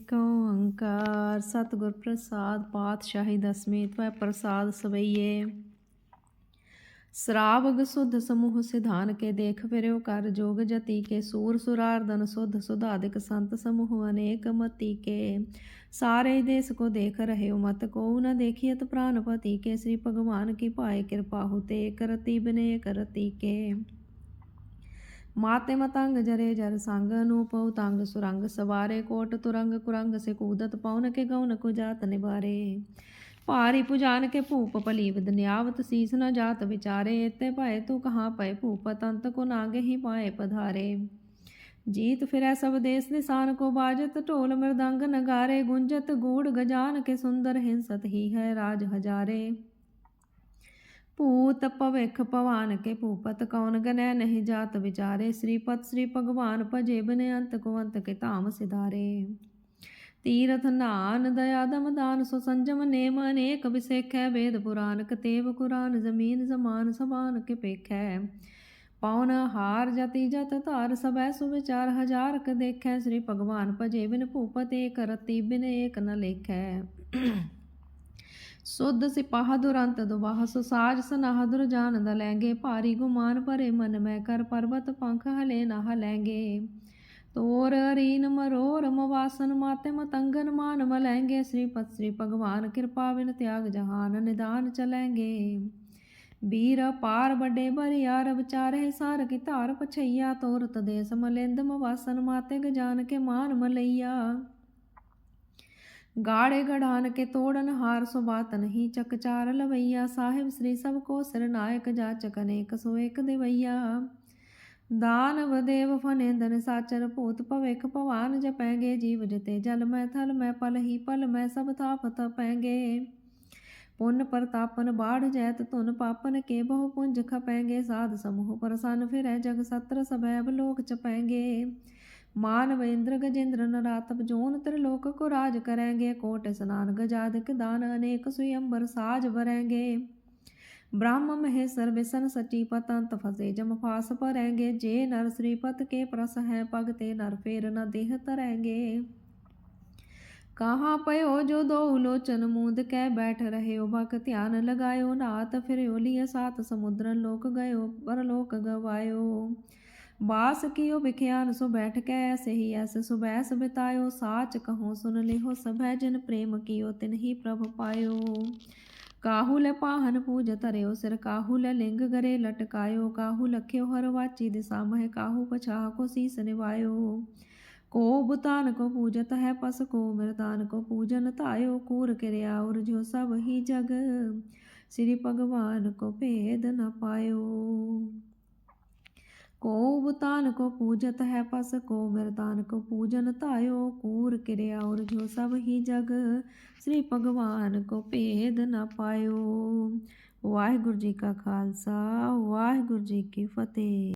ਏਕ ਓੰਕਾਰ, ਸਤਿਗੁਰ ਪ੍ਰਸਾਦ, ਪਾਤਸ਼ਾਹੀ ਦਸਵੀਂ ਤਵੈ ਪ੍ਰਸਾਦ ਸਵਈਏ। ਸਰਾਵਗ ਸੁਧ ਸਮੂਹ ਸਿਧਾਨ ਕੇ ਦੇਖ ਫਿਰਿਓ ਕਰ ਜੋਗ ਜਤੀ ਕੇ, ਸੂਰ ਸੁਰਾਰਦਨ ਸੁਧ ਸੁਧਾਦਿਕ ਸੰਤ ਸਮੂਹ ਅਨੇਕ ਮਤੀ ਕੇ। ਸਾਰੇ ਦੇਸ ਕੋ ਦੇਖ ਰਹਿਓ ਮਤ ਕੋ, ਨ ਦੇਖੀਤ ਪ੍ਰਾਨਪਤੀ ਕੇ, ਸ੍ਰੀ ਭਗਵਾਨ ਕੀ ਭਾਏ ਕਿਰਪਾ ਹੁਤੇ ਕਰਤੀ ਬਨੇ ਕਰਤੀ ਕੇ। ਮਾਤੇ ਮਤੰਗ ਜਰੇ ਜਰ ਸੰਗ ਅਨੂਪਉ ਤੰਗ ਸੁਰੰਗ ਸਵਾਰੇ, ਕੋਟ ਤੁਰੰਗ ਕੁਰੰਗ ਸੇ ਕੂਦਤ ਪਉਨ ਕੇ ਗਉਨ ਕੋ ਜਾਤ ਨਿਵਾਰੇ। ਭਾਰੀ ਪੁਜਾਨ ਕੇ ਭੂਪ ਪਲੀਵਦ ਨਿਆਵਤ ਸੀਸ ਨ ਜਾਤ ਵਿਚਾਰੇ ਤੇ ਭਾਏ ਤੂੰ ਕਹਾਂ ਪਏ ਭੂਪ ਤੰਤ ਕੋ ਨਾਗੇ ਹੀ ਪਾਏ ਪਧਾਰੇ। ਜੀਤ ਫਿਰੈ ਸਭ ਦੇਸ ਨਿਸ਼ਾਨ ਕੋ ਬਾਜਤ, ਢੋਲ ਮਰਦੰਗ ਨਗਾਰੇ, ਗੁੰਜਤ ਗੂੜ ਗਜਾਨ ਕੇ ਸੁੰਦਰ ਹਿੰਸਤ ਹੀ ਹੈ ਰਾਜ ਹਜਾਰੇ। ਭੂਤ ਭਵਿਖ ਭਵਾਨ ਕੇ ਭੂਪਤ ਕੌਣ ਗਨੈ ਨਹੀਂ ਜਾਤ ਵਿਚਾਰੇ? ਸ੍ਰੀਪਤ ਸ੍ਰੀ ਭਗਵਾਨ ਭਜੇ ਬਨੇ ਅੰਤ ਕੋ ਅੰਤ ਕੇ ਧਾਮ ਸਿਧਾਰੇ। ਤੀਰਥ ਨਾਨ ਦਇਆ ਦਮ ਦਾਨ ਸੋ ਸੰਜਮ ਨੇਮ ਅਨੇਕ ਵਿਸੇਖੈ। ਵੇਦ ਪੁਰਾਨ ਕਤੇਵ ਕੁਰਾਨ ਜ਼ਮੀਨ ਜ਼ਮਾਨ ਸਮਾਨ ਕੇ ਪੇਖੈ। ਪਉਨ ਹਾਰ ਜਤੀ ਜਤ ਧਾਰ ਸਬੈ ਸੁਵਿਚਾਰ ਹਜ਼ਾਰ ਕ ਦੇਖੈ। ਸ੍ਰੀ ਭਗਵਾਨ ਭਜੇ ਬਿਨ ਭੂਪਤ ਏਕ ਰਤੀ ਬਿਨ ਏਕ ਨ ਲੇਖੈ। ਸੁਧ ਸਿਪਾਹ ਦੁਰੰਤ ਦੁਬਾਹ ਸੁਸਾਜ ਸਨਾਹ ਦੁਰ ਜਾਨ ਦ ਲੈਂਗੇ ਭਾਰੀ ਗੁਮਾਨ ਭਰੇ ਮਨ ਮੈਂ ਕਰ ਪਰਬਤ ਪੰਖ ਹਲੇ ਨਾ ਹਲੈਂਗੇ ਤੋਰ ਰੀਨ ਮਰੋਰ ਮਵਾਸਨ ਮਾਤੇ ਮਤੰਗਨ ਮਾਨ ਮਲੈਂਗੇ ਸ੍ਰੀ ਪਤ ਸ੍ਰੀ ਭਗਵਾਨ ਕਿਰਪਾ ਬਿਨ ਤਿਆਗ ਜਹਾਨ ਨਿਦਾਨ ਚਲੈਂਗੇ ਵੀਰ ਪਾਰ ਵੱਡੇ ਬਰਿਆਰ ਵਿਚਾਰੇ ਸਾਰ ਕੀ ਧਾਰ ਪਛਈਆ, ਤੋਰਤ ਦੇਸ ਮਲਿੰਦ ਮਵਾਸਨ ਮਾਤੇ ਗਜਾਨ ਕੇ ਮਾਨ ਮਲਈਆ ਗਾੜੇ ਗੜਾਨ ਕੇ ਤੋੜਨ ਹਾਰ ਸੋ ਬਾਤ ਨਹੀਂ ਚਕਚਾਰ ਲਵਈਆ ਸਾਹਿਬ ਸ੍ਰੀ ਸਭ ਕੋ ਸਰਨਾਇਕ ਜਾਚਕ ਅਨੇਕ ਸੋ ਇੱਕ ਦੇਵਈਆ। ਦਾਨਵ ਦੇਵ ਫਨੇਂਦਨ ਸਾਚਰ ਭੂਤ ਭਵਿਖ ਭਵਾਨ ਜਪੈਂਗੇ, ਜੀਵ ਜਤੇ ਜਲ ਮੈਂ ਥਲ ਮੈਂ ਪਲ ਹੀ ਪਲ ਮੈਂ ਸਭ ਥਾਪ ਤਪੈਂਗੇ ਪੁੰਨ ਪ੍ਰਤਾਪਨ ਬਾੜ ਜੈਤ ਧੁਨ ਪਾਪਨ ਕੇ ਬਹੁ ਪੁੰਜ ਖਪੈਂਗੇ, ਸਾਧ ਸਮੂਹ ਪਰਸਨ ਫਿਰੈ ਜਗ ਸਤਰ ਸਭੈ ਲੋਕ ਚਪੈਂਗੇ। ਮਾਨਵ ਇੰਦਰ ਗਜੇਂਦਰ ਨਰਾਤਪ ਜੋਨ ਤ੍ਰਿਲੋਕ ਕੋ ਰਾਜ ਕਰੈਂਗੇ, ਕੋਟ ਸਨਾਨ ਗਜਾਦਿਕ ਦਾਨ ਅਨੇਕ ਸੁਯੰਬਰ ਸਾਜ ਭਰੈਂਗੇ। ਬ੍ਰਹਮ ਮਹੇਸ਼ਰ ਵਿਸ਼ਨ ਸਚੀ ਪਤੰਤ ਫਸੇ ਜਮ ਫਾਸ ਭਰੈਂਗੇ, ਜੇ ਨਰ ਸ੍ਰੀਪਤ ਕੇ ਪ੍ਰਸ ਹੈ ਪਗ ਤੇ ਨਰ ਫੇਰ ਨ ਦੇਹ ਤਰੈਂਗੇ। ਕਹਾਂ ਪਇਓ ਜੋ ਦੋ ਲੋਚਨ ਮੂੰਦ ਕੈ ਬੈਠ ਰਹਿਓ ਭਕ ਧਿਆਨ ਲਗਾਇਓ, ਨਾਤ ਫਿਰਿਓ ਲਿയ ਸਾਤ ਸਮੁੰਦਰਨ ਲੋਕ ਗਇਓ ਪਰ ਲੋਕ ਗਵਾਇਓ ਬਾਸ ਕੀਓ ਵਿਖਿਆਨ ਸੋ ਬੈਠ ਕੈ ਐਸੇ ਹੀ ਐਸ ਸੁਬੈਸ ਬਿਤਾਇਓ, ਸਾਚ ਕਹੋ ਸੁਨ ਲਿਹੋ ਸਭੈ ਜਨ ਪ੍ਰੇਮ ਕੀਓ, ਤਿਨਹੀ ਪ੍ਰਭ ਪਾਇਓ। ਕਾਹੂ ਲੈ ਪਾਹਨ ਪੂਜ ਧਰਿਓ ਸਿਰ ਕਾਹੂ ਲੈ ਲਿੰਗ ਗਰੇ ਲਟਕਾਇਓ, ਕਾਹੂ ਲਖਿਓ ਹਰ ਵਾਚੀ ਦਿਸਾ ਮਹਿ, ਕਾਹੂ ਪਛਾਹ ਕੋ ਸੀਸ ਨਿਵਾਇਓ। ਕੋ ਬੁਤਾਨ ਕੋ ਪੂਜਤ ਹੈ ਪਸ, ਕੋ ਮਿਰਦਾਨ ਕੋ ਪੂਜਨ ਧਾਇਓ, ਕੂਰ ਕਿਰਿਆ ਉਰ ਜੋ ਸਭ ਹੀ ਜਗ। ਸ੍ਰੀ ਭਗਵਾਨ ਕੋ ਭੇਦ ਨ ਪਾਇਓ ਕੋ ਬੁਤਾਨ ਕੋ ਪੂਜਤ ਹੈ ਪਸ, ਕੋ ਮਿਰਦਾਨ ਕੋ ਪੂਜਨ ਧਾਇਓ, ਕੂਰ ਕਿਰਿਆ ਉਰ ਜੋ ਸਭ ਹੀ ਜਗ, ਸ੍ਰੀ ਭਗਵਾਨ ਕੋ ਭੇਦ ਨ ਪਾਇਓ। ਵਾਹਿਗੁਰੂ ਜੀ ਕਾ ਖਾਲਸਾ, ਵਾਹਿਗੁਰੂ ਜੀ ਕੀ ਫਤਿਹ।